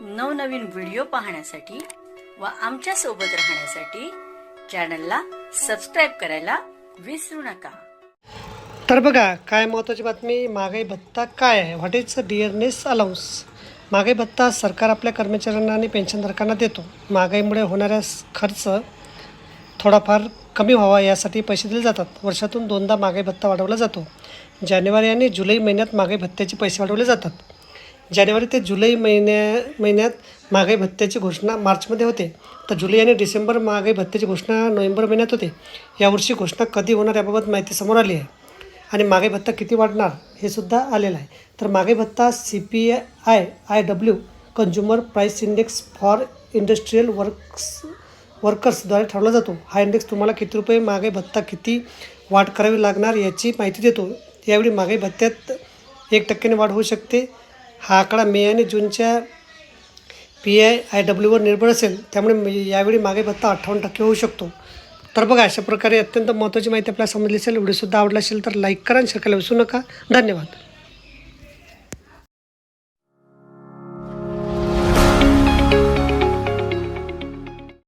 नवनवीन व्हिडिओ पाहण्यासाठी व आमच्यासोबत राहण्यासाठी चॅनलला सबस्क्राईब करायला विसरू नका. तर बघा काय महत्त्वाची बातमी? महागाई भत्ता काय आहे? व्हॉट इज डिअरनेस अलाउन्स महागाई भत्ता सरकार आपल्या कर्मचाऱ्यांना आणि पेन्शनधारकांना देतो. महागाईमुळे होणाऱ्या खर्च थोडाफार कमी व्हावा यासाठी पैसे दिले जातात. वर्षातून दोनदा महागाई भत्ता वाढवला जातो. जानेवारी आणि जुलै महिन्यात महागाई भत्त्याचे पैसे वाढवले जातात. जानेवारी ते जुलै महिन्या महिन्यात महागाई भत्त्याची घोषणा मार्चमध्ये होते. तर जुलै आणि डिसेंबर महागाई भत्त्याची घोषणा नोव्हेंबर महिन्यात होते. यावर्षी घोषणा कधी होणार याबाबत माहिती समोर आली आहे. आणि महागाई भत्ता किती वाढणार हे सुद्धा आलेलं आहे. तर महागाई भत्ता C P I I W consumer price index for industrial works वर्कर्सद्वारे ठरवला जातो. हा इंडेक्स तुम्हाला किती रुपये महागाई भत्ता किती वाढ करावी लागणार याची माहिती देतो. यावेळी महागाई भत्त्यात एक टक्क्याने वाढ होऊ शकते. हा आकडा मे आणि जूनच्या पी आय आय डब्ल्यूवर निर्भर असेल त्यामुळे यावेळी मागे भत्ता अठ्ठावन्न टक्के होऊ शकतो. तर बघा अशा प्रकारे अत्यंत महत्त्वाची माहिती आपल्याला समजली असेल व्हिडिओसुद्धा आवडला असेल तर लाईक करा आणि शेअर करायला विसरू नका. धन्यवाद.